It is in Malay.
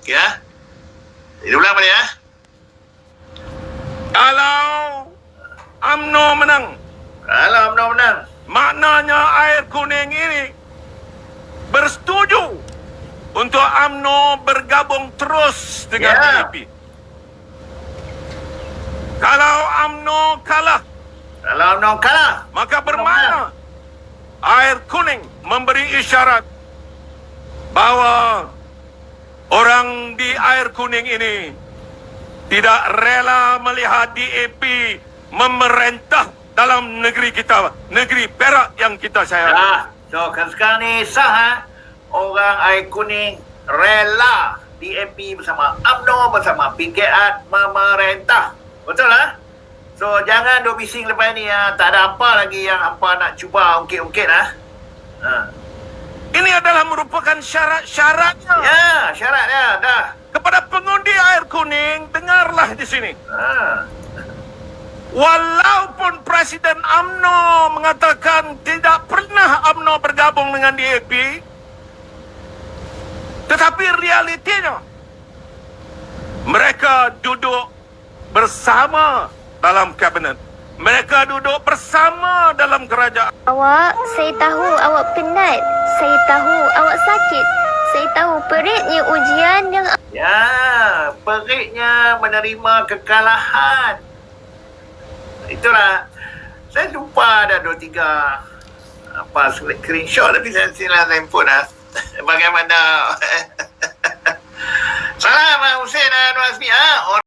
Okey ha? Jadi ulang balik ya. Kalau UMNO menang, Kalau UMNO menang. maknanya air kuning ini bersetuju untuk UMNO bergabung terus dengan Ya. DAP. Kalau UMNO kalah, Kalau UMNO kalah. maka bermakna air kuning memberi isyarat bahawa orang di air kuning ini tidak rela melihat DAP memerintah dalam negeri kita, negeri Perak yang kita sayang. Dah. So kan sekarang ni sah ha? Orang air kuning rela DAP bersama UMNO bersama PKR memerintah. Betul lah? So jangan duk bising lepas ni ha? Tak ada apa lagi yang apa nak cuba ungkit-ungkit ha? ha. Ini adalah merupakan syarat-syaratnya. Ya, syarat dia dah. Kepada pengundi air kuning, dengarlah di sini. Ha. Walaupun Presiden AMNO mengatakan tidak pernah AMNO bergabung dengan DAP, tetapi realitinya mereka duduk bersama dalam kabinet. Mereka duduk bersama dalam kerajaan. Awak, saya tahu awak penat. Saya tahu awak sakit. Saya tahu peritnya ujian yang Ya, peritnya menerima kekalahan. Itulah. Saya lupa ada dua tiga apa screenshot tapi saya silang handphone lah. Bagaimana?